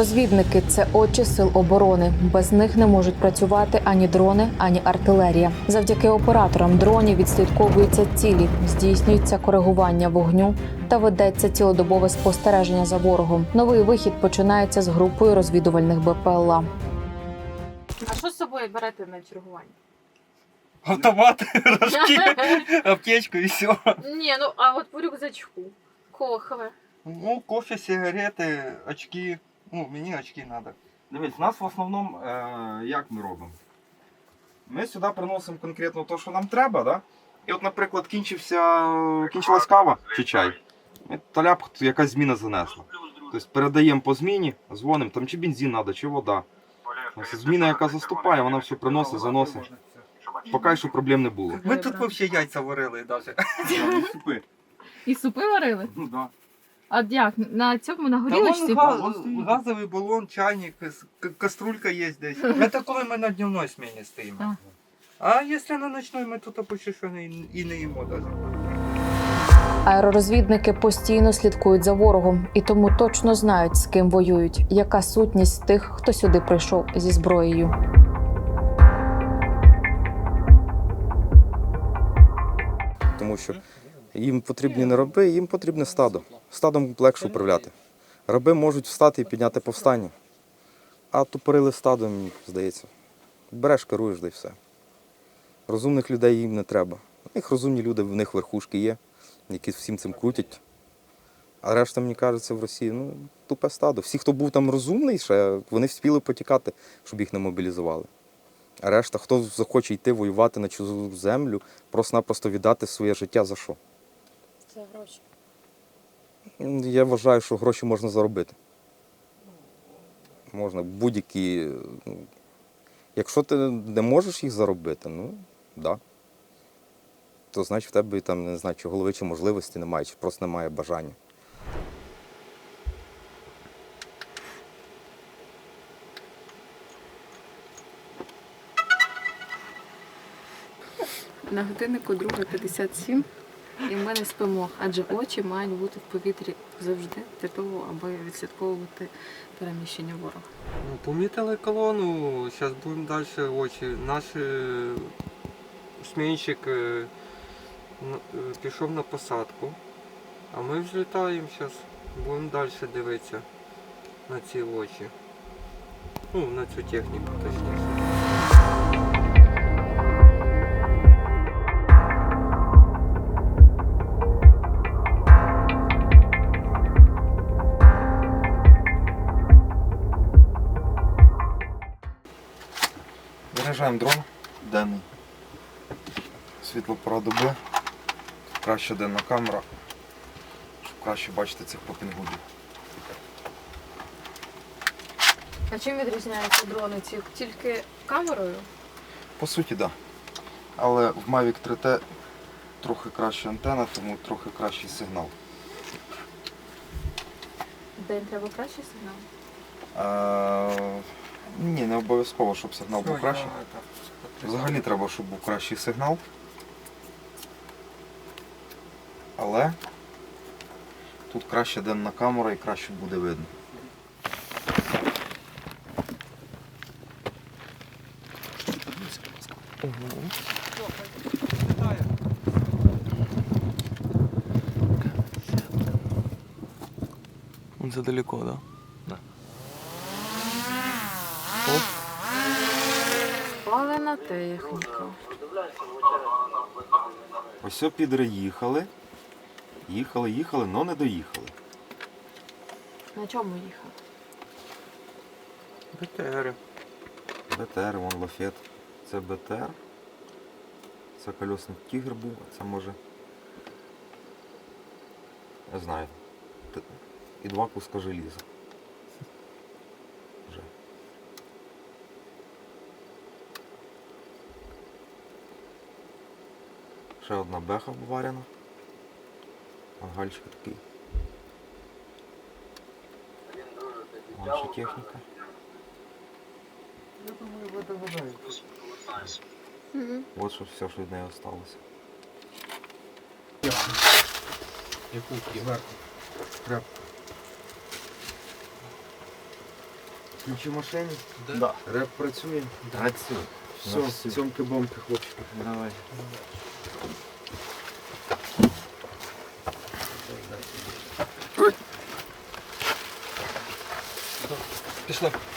Аеророзвідники це очі сил оборони. Без них не можуть працювати ані дрони, ані артилерія. Завдяки операторам дронів відслідковуються цілі, здійснюється коригування вогню та ведеться цілодобове спостереження за ворогом. Новий вихід починається з групою розвідувальних БПЛА. А що з собою берете на чергування? Автомат, рожки, аптечку и все. Ні, ну а от по рюкзачку. Кохове. Ну, кофе, сигарети, очки. Ну, мені очки треба. Дивись, нас в основному е, як ми робимо? Ми сюди приносимо конкретно те, що нам треба, да? І от, наприклад, кінчився, кінчилась кава чи чай. І Таляп якась зміна занесла. Тобто передаємо по зміні, дзвонимо, там чи бензин треба, чи вода. Ось зміна, яка заступає, вона все приносить, заносить. Поки що проблем не було. Ми тут взагалі яйця варили навіть. Супи. І супи варили? Ну, да. А як? На цьому на Та горілочці? вон га- газовий балон, чайник, с- к- каструлька є десь. Це коли ми на дневній сміні стоїмо. А. А якщо на ночній, ми тут почти що не- і не їмо навіть. Аеророзвідники постійно слідкують за ворогом і тому точно знають, з ким воюють, яка сутність тих, хто сюди прийшов зі зброєю. тому що їм потрібні не раби, їм потрібне стадо. Стадом легше управляти. Раби можуть встати і підняти повстання. А тупорили стадом, здається. Береш, керуєш, да й все. Розумних людей їм не треба. У них розумні люди, в них верхушки є, які всім цим крутять. А решта, мені кажеться, в Росії, ну, тупе стадо. Всі, хто був там розумний, ще, вони вспіли потікати, щоб їх не мобілізували. А решта, хто захоче йти воювати на чужу землю, просто-напросто віддати своє життя за що? Це гроші. Я вважаю, що гроші можна заробити. Можна будь-які. ну, Якщо ти не можеш їх заробити, ну так. Да. То значить в тебе там, не знаю, чи голови, чи можливості немає, чи просто немає бажання. На годиннику 2.57 і ми не спимо, адже очі мають бути в повітрі завжди для того, аби відслідковувати переміщення ворога. Ну, помітили колону, зараз будемо далі очі. Наш е, смінщик е, е, пішов на посадку, а ми взлітаємо зараз, будемо далі дивитися на ці очі. Ну, на цю техніку точніше. Заряджаємо дрон денний. Світло пора доби. Краще денна камера, щоб краще бачити цих попінгудів. А чим відрізняються дрони? Ці тільки камерою? По суті, так. Да. Але в Mavic 3T трохи краща антена, тому трохи кращий сигнал. День треба кращий сигнал. Е, ні, не обов'язково, щоб сигнал був кращий. Взагалі треба, щоб був кращий сигнал. Але тут краще денна камера і краще буде видно. Он задалеко, да? Спалена техніка. Ось підри їхали. Їхали, їхали, але не доїхали. На чому їхав? БТР. БТР, вон лафет. Це БТР. Це колесний тігр був, а це може. Не знаю. І два куска желіза. Ще одна беха варена. Мангальчик такий. Наша техніка. Я думаю, ви догадаєтесь. От що все, що від неї осталося. Яку зверху? Креп. Ключі машині? Да. Реп працює. Працює. Все, цьомки бомки, хлопчики. Давай. slip.